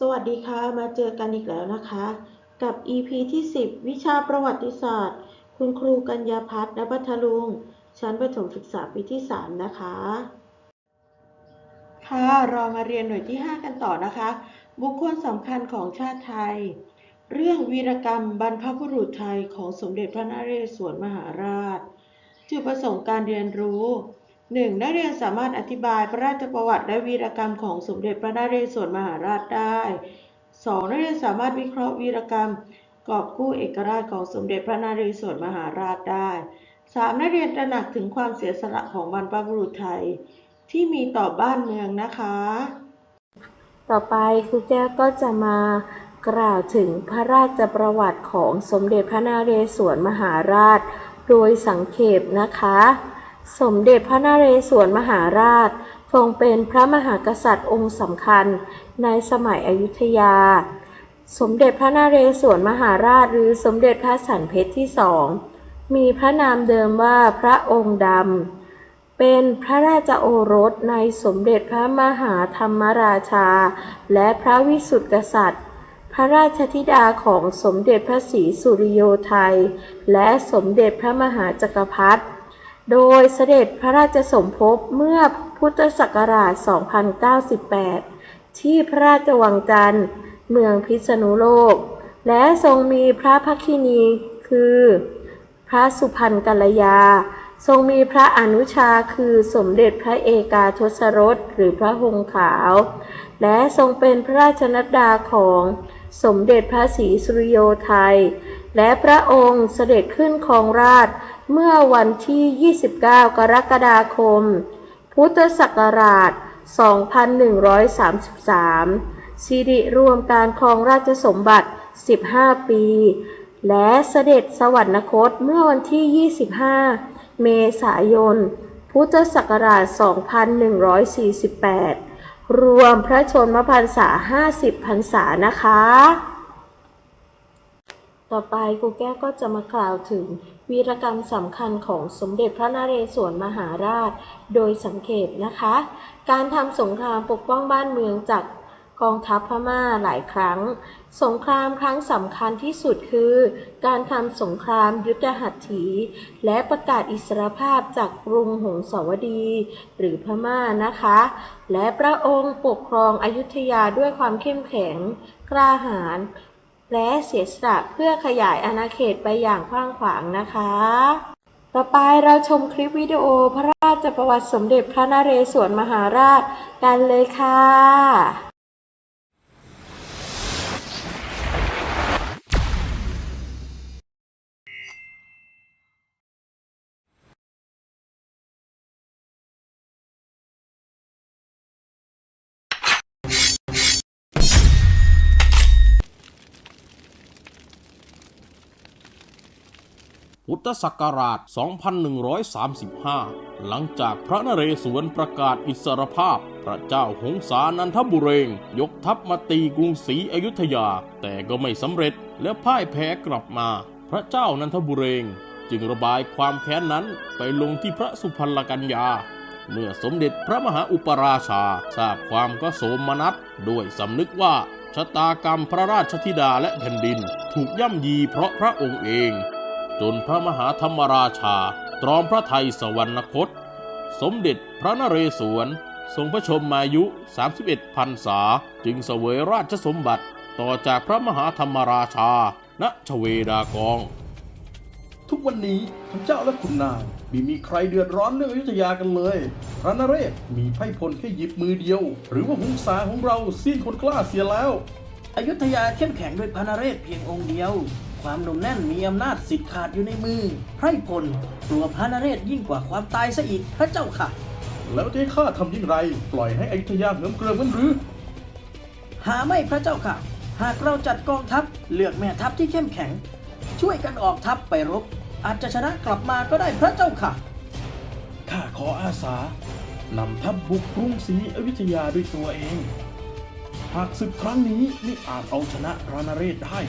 สวัสดีค่ะ มาเจอกันอีกแล้วนะคะ กับ EP ที่ 10 วิชาประวัติศาสตร์ คุณครูกัญญาพัฒน์ณพัทลุง ชั้นประถมศึกษาปีที่ 3 นะคะ ค่ะ เรามาเรียนหน่วยที่ 5 กันต่อนะคะ บุคคลสำคัญของชาติไทย เรื่องวีรกรรมบรรพบุรุษไทยของสมเด็จพระนเรศวรมหาราช จุดประสงค์การเรียนรู้ 1. นักเรียนสามารถอธิบายพระราชประวัติและวีรกรรมของสมเด็จพระนเรศวรมหาราชได้ 2. นักเรียนสามารถวิเคราะห์วีรกรรมกอบกู้เอกราชของสมเด็จพระนเรศวรมหาราชได้ 3. นักเรียนตระหนักถึงความเสียสละของบรรพบุรุษไทย ที่มีต่อบ้านเมืองนะคะ ต่อไปครูแก้วก็จะมากล่าวถึงพระราชประวัติของสมเด็จพระนเรศวรมหาราช โดยสังเขปนะคะ สมเด็จพระนเรศวรมหาราช ทรงเป็นพระมหากษัตริย์องค์สำคัญในสมัยอยุธยา สมเด็จพระนเรศวรมหาราชหรือสมเด็จพระสันเพชรที่สองมีพระนามเดิมว่าพระองค์ดำ เป็นพระราชโอรสในสมเด็จพระมหาธรรมราชา และพระวิสุทธิกษัตริย์ พระราชธิดาของสมเด็จพระศรีสุริโยไทย และสมเด็จพระมหาจักรพรรดิ โดยเสด็จพระราชสมภพเมื่อพุทธศักราช 2098 ที่พระราชวังจันทร์ เมืองพิษณุโลก และทรงมีพระพักินีคือ พระสุพรรณกัลยา ทรงมีพระอนุชาคือสมเด็จพระเอกาทศรสหรือพระหงส์ขาว และทรงเป็นพระราชนัดดาของสมเด็จพระศรีสุริโยไทย และพระองค์เสด็จขึ้นครองราชย์ เมื่อวันที่ 29 กรกฎาคม พุทธศักราช 2133 สิริรวมการครองราชสมบัติ 15 ปี และเสด็จสวรรคตเมื่อวันที่ 25 เมษายน พุทธศักราช 2148 รวมพระชนมพรรษา 50 พรรษานะคะ ต่อไปครูแก้วก็จะมากล่าวถึงวีรกรรมสำคัญของสมเด็จพระนเรศวรมหาราช โดยสังเขปนะคะ การทำสงครามปกป้องบ้านเมืองจากกองทัพพม่าหลายครั้ง สงครามครั้งสำคัญที่สุดคือ การทำสงครามยุทธหัตถี และประกาศอิสรภาพจากกรุงหงสาวดี หรือพม่านะคะ และพระองค์ปกครองอยุธยาด้วยความเข้มแข็ง กล้าหาญ และเสียสละเพื่อขยายอาณาเขตไปอย่างกว้างขวางนะคะ ต่อไปเราชมคลิปวิดีโอพระราชประวัติสมเด็จพระนเรศวรมหาราชกันเลยค่ะ พุทธศักราช 2135 หลังจากพระนเรศวรประกาศอิสรภาพ พระเจ้าหงสานันทบุเรง ยกทัพมาตีกรุงศรีอยุธยา แต่ก็ไม่สำเร็จและพ่ายแพ้กลับมา พระเจ้านันทบุเรง จึงระบายความแค้นนั้นไปลงที่พระสุพรรณกัญญา เมื่อสมเด็จพระมหาอุปราชา ทราบความก็โสมนัสด้วยสำนึกว่าชะตากรรมพระราชธิดาและแผ่นดิน ถูกย่ำยีเพราะพระองค์เอง จนพระมหาธรรมราชา ตรอมพระไทยสวรรคต สมเด็จพระนเรศวร ทรงพระชนมายุ 31พรรษา จึงเสวยราชสมบัติต่อจากพระมหาธรรมราชา ณ ชเวดากอง ทุกวันนี้ข้าเจ้าและขุนนางไม่มีใครเดือดร้อนเรื่องอยุธยากันเลย พระนเรศมีไพร่พลแค่หยิบมือเดียว หรือว่าหงสาของเราสิ้นคนกล้าเสียแล้ว อยุธยาเข้มแข็งด้วยพระนเรศเพียงองค์เดียว ความหนุ่มแน่นมีอำนาจสิทธิ์ขาดอยู่ในมือ ไพร่พลกลัวพระนเรศยิ่งกว่าความตายซะอีกพระเจ้าค่ะ แล้วจะให้ข้าทำยิ่างไร ปล่อยให้อยุธยาเหิมเกริมกันหรือ หาไม่พระเจ้าค่ะ หากเราจัดกองทัพเลือกแม่ทัพที่เข้มแข็ง ช่วยกันออกทัพไปรบ อาจจะชนะกลับมาก็ได้พระเจ้าค่ะ ข้าขออาสานำทัพบุกกรุงศรีอยุธยาด้วยตัวเอง หากศึกครั้งนี้ไม่อาจเอาชนะพระนเรศได้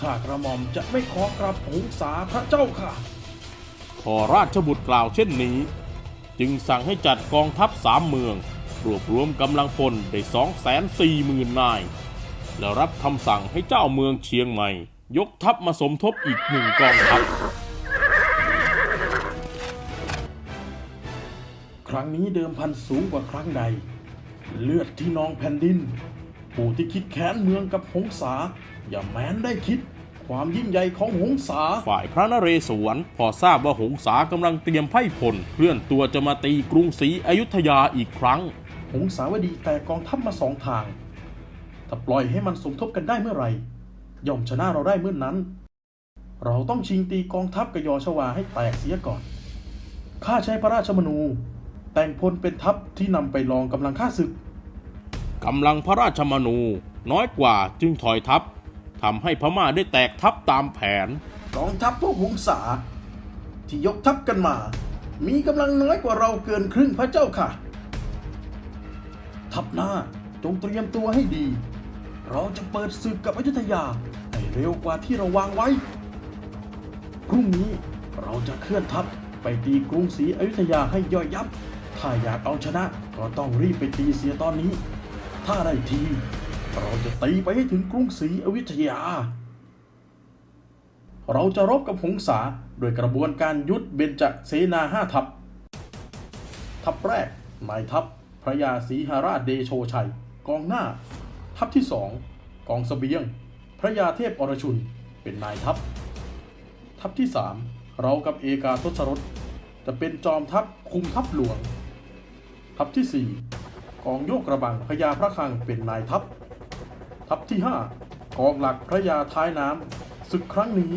ข้ากระหม่อมจะไม่ขอกลับหงสาพระเจ้าค่ะ พอราชบุตรกล่าวเช่นนี้ จึงสั่งให้จัดกองทัพสามเมือง รวบรวมกำลังพลได้สองแสนสี่หมื่นนาย แล้วรับคำสั่งให้เจ้าเมืองเชียงใหม่ ยกทัพมาสมทบอีกหนึ่งกองทัพ ครั้งนี้เดิมพันสูงกว่าครั้งใด เลือดที่นองแผ่นดิน ผู้ที่คิดแค้นเมืองกับหงสาอย่าแม้นได้คิด ความยิ่งใหญ่ของหงสา ฝ่ายพระนเรศวร พอทราบว่าหงสากำลังเตรียมไพ่พลเคลื่อนตัวจะมาตีกรุงศรีอยุธยาอีกครั้ง หงสาวดีแต่กองทัพมาสองทาง ถ้าปล่อยให้มันสมทบกันได้เมื่อไหร่ย่อมชนะเราได้เมื่อนนั้น เราต้องชิงตีกองทัพกบยอชวาให้แตกเสียก่อน ข้าใช้พระราชมนู แต่งพลเป็นทัพที่นำไปลองกำลังข้าศึก กำลังพระราชมนู น้อยกว่าจึงถอยทัพ ทำให้พม่าได้แตกทัพตามแผน กองทัพพวกหงสา ที่ยกทัพกันมา มีกำลังน้อยกว่าเราเกินครึ่งพระเจ้าค่ะ ทัพหน้าจงเตรียมตัวให้ดี เราจะเปิดศึกกับอยุธยาให้เร็วกว่าที่เราวางไว้ พรุ่งนี้เราจะเคลื่อนทัพไปตีกรุงศรีอยุธยาให้ย่อยยับ ถ้าอยากเอาชนะก็ต้องรีบไปตีเสียตอนนี้ ถ้าได้ที เราจะตีไปให้ถึงกรุงศรีอยุธยา เราจะรบกับหงสาโดยกระบวนการยุทธเบญจเสนาห้าทัพ ทัพแรกนายทัพพระยาศรีหราชเดโชชัย กองหน้า ทัพที่สองกองเสบียง พระยาเทพอรชุนเป็นนายทัพ ทัพที่สามเรากับเอกาทศรสจะเป็นจอมทัพคุมทัพหลวง ทัพที่สี่กองโยกกระบังพญาพระคังเป็นนายทัพ ทัพที่ 5 กองหลักพระยาท้ายน้ำศึกครั้งนี้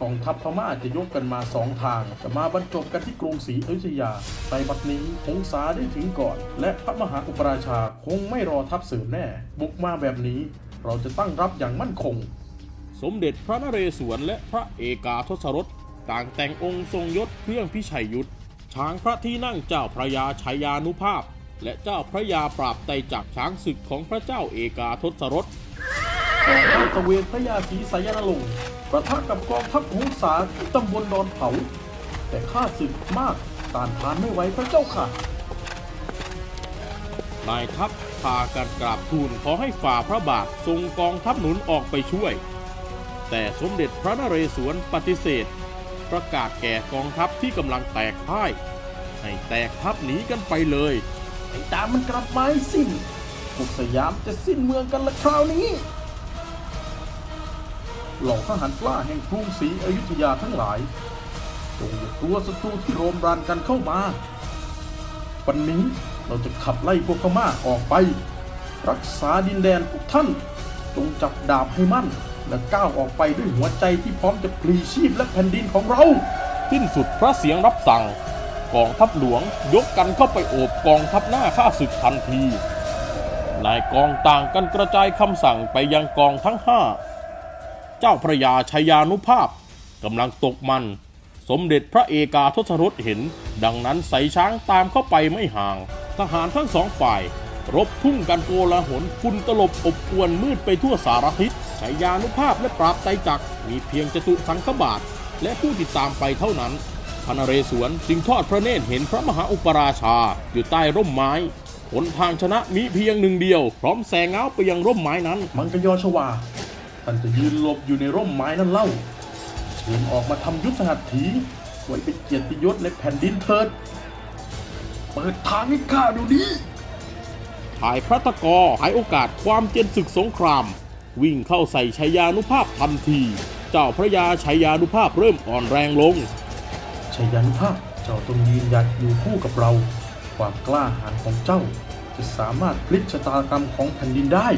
กองทัพพม่าจะยกกันมาสองทาง จะมาบรรจบกันที่กรุงศรีอยุธยาในบัดนี้หงสาได้ถึงก่อน และพระมหาอุปราชาคงไม่รอทัพเสริมแน่ บุกมาแบบนี้ เราจะตั้งรับอย่างมั่นคง สมเด็จพระนเรศวรและพระเอกาทศรสต่างแต่งองค์ทรงยศเครื่องพิชัยยุทธช้างพระที่นั่งเจ้าพระยาชัยยานุภาพ และเจ้าพระยาปราบไตรจักรช้างศึกของพระเจ้าเอกาทศรสกองทัพตระเวนพระยาศรีสายนรงค์ประทะกับกองทัพหงสาที่ตำบลดอนเผา แต่ข้าศึกมากต้านทานไม่ไหวพระเจ้าค่ะนายทัพพากันกราบทูลขอให้ฝ่าพระบาททรงกองทัพหนุนออกไปช่วย แต่สมเด็จพระนเรศวรปฏิเสธ ประกาศแก่กองทัพที่กำลังแตกพ่าย ให้แตกทัพหนีกันไปเลย ไอ้ตามมันกลับมาให้สิ้นพวกสยามจะสิ้นเมืองกันละคราวนี้ เหล่าทหารกล้าแห่งกรุงศรีอยุธยาทั้งหลายจงอย่ากลัวศัตรูที่โรมรานกันเข้ามา วันนี้เราจะขับไล่พวกพม่าออกไป รักษาดินแดนพวกท่าน จงจับดาบให้มั่น และก้าวออกไปด้วยหัวใจที่พร้อมจะปลีชีพและแผ่นดินของเรา สิ้นสุดพระเสียงรับสั่ง กองทัพหลวง ยกกันเข้าไปโอบกองทัพหน้าข้าศึกทันทีนายกองต่างกันกระจายคำสั่งไปยังกองทั้งห้าเจ้าพระยาชัยานุภาพกำลังตกมัน สมเด็จพระเอกาทศรสเห็น ดังนั้นใส่ช้างตามเข้าไปไม่ห่าง ทหารทั้งสองฝ่าย รบพุ่งกันโกลาหลฝุ่นตลบอบอวนมืดไปทั่วสารทิศชัยานุภาพและปราบไตจักมีเพียงจตุสังคบาท และผู้ติดตามไปเท่านั้น ระนเรศวรจึงทอดพระเนตรเห็นพระมหาอุปราชาอยู่ใต้ร่มไม้หนทางชนะมีเพียงหนึ่งเดียว พร้อมแสงเงาไปยังร่มไม้นั้น มังกรยอชวาท่านจะยืนหลบอยู่ในร่มไม้นั่นเล่าเชิญออกมาทำยุทธหัตถีไว้เป็นเกียรติยศในแผ่นดินเถิดเปิดทางให้ข้าดูนี้ถ่ายพระตะกอหายโอกาสความเจนศึกสงคราม วิ่งเข้าใส่ชัยยานุภาพทันที เจ้าพระยาชัยยานุภาพเริ่มอ่อนแรงลง ชยยานุภาพเจ้าต้องยืนหยัดอยู่คู่กับเรา ความกล้าหาญของเจ้า จะสามารถพลิกชะตากรรมของแผ่นดินได้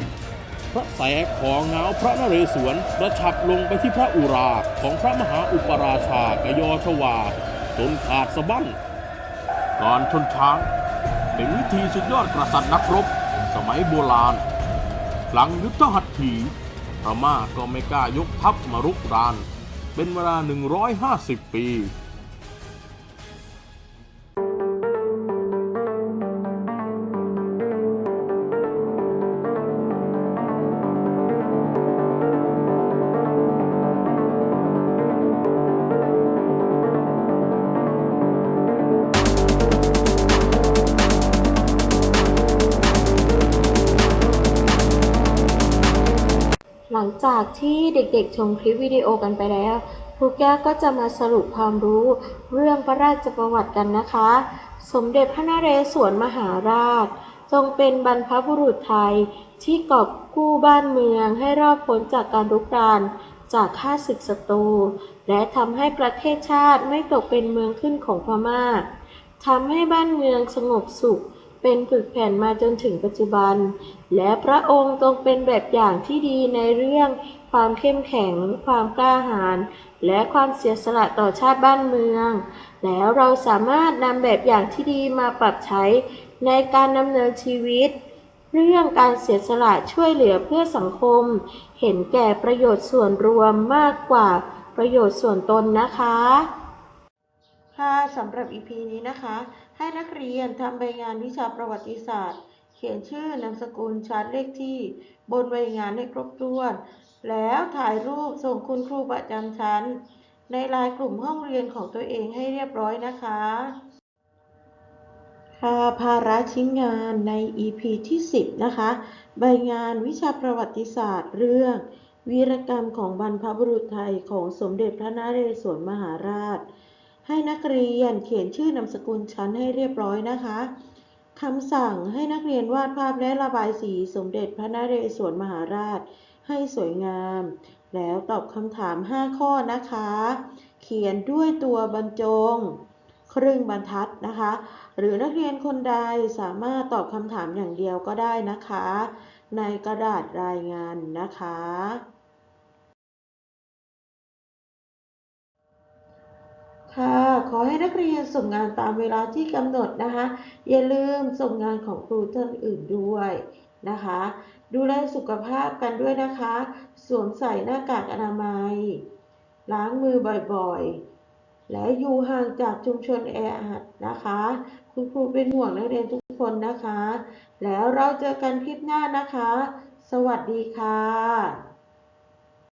พระแสงของเงาพระนเรศวรประชับลงไปที่พระอุราของพระมหาอุปราชากยอชวาจนขาดสะบั้นการชนช้าง เป็นวิธีสุดยอดกษัตริย์นักรบ สมัยโบราณ หลังยุทธหัตถีพม่าก็ไม่กล้ายกทัพมารุกราน เป็นเวลา 150 ปี ลังจากที่เด็กๆ ชมคลิปวิดีโอกันไปแล้วครูแก้วก็จะมาสรุปความรู้เรื่องพระราชประวัติกันนะคะ สมเด็จพระนเรศวรมหาราช ทรงเป็นบรรพบุรุษไทยที่กอบกู้บ้านเมืองให้รอดพ้นจากการรุกรานจากข้าศึกศัตรู และทำให้ประเทศชาติไม่ตกเป็นเมืองขึ้นของพม่าทำให้บ้านเมืองสงบสุข เป็นผึกแผ่นมาจนถึงปัจจุบัน และพระองค์ทรงเป็นแบบอย่างที่ดีในเรื่อง ความเข้มแข็ง ความกล้าหาญและความเสียสละต่อชาติบ้านเมือง แล้วเราสามารถนำแบบอย่างที่ดีมาปรับใช้ในการดำเนินชีวิต เรื่องการเสียสละช่วยเหลือเพื่อสังคม เห็นแก่ประโยชน์ส่วนรวมมากกว่าประโยชน์ส่วนตนนะคะ ค่ะสำหรับ EP นี้นะคะ ให้นักเรียนทำใบงานวิชาประวัติศาสตร์ เขียนชื่อนามสกุลชั้นเลขที่ บนใบงานให้ครบถ้วน แล้วถ่ายรูปส่งคุณครูประจำชั้น ในไลน์กลุ่มห้องเรียนของตัวเองให้เรียบร้อยนะคะค่ะภาระชิ้นงานใน EP ที่ 10 นะคะ ใบงานวิชาประวัติศาสตร์เรื่อง วีรกรรมของบรรพบุรุษไทยของสมเด็จพระนเรศวรมหาราช ให้นักเรียนเขียนชื่อนามสกุลชั้นให้เรียบร้อยนะคะคำสั่งให้นักเรียนวาดภาพและระบายสีสมเด็จพระนเรศวรมหาราช ให้สวยงาม แล้วตอบคำถาม 5 ข้อนะคะ เขียนด้วยตัวบรรจง ครึ่งบรรทัดนะคะ หรือนักเรียนคนใดสามารถตอบคำถามอย่างเดียวก็ได้นะคะ ในกระดาษรายงานนะคะ ค่ะ ขอให้นักเรียนส่งงานตามเวลาที่กำหนดนะคะ อย่าลืมส่งงานของครูท่านอื่นด้วยนะคะ ดูแลสุขภาพกันด้วยนะคะ สวมใส่หน้ากากอนามัย ล้างมือบ่อยๆ และอยู่ห่างจากชุมชนแออัดนะคะ คุณครูเป็นห่วงนักเรียนทุกคนนะคะ แล้วเราเจอกันคลิปหน้านะคะ สวัสดีค่ะ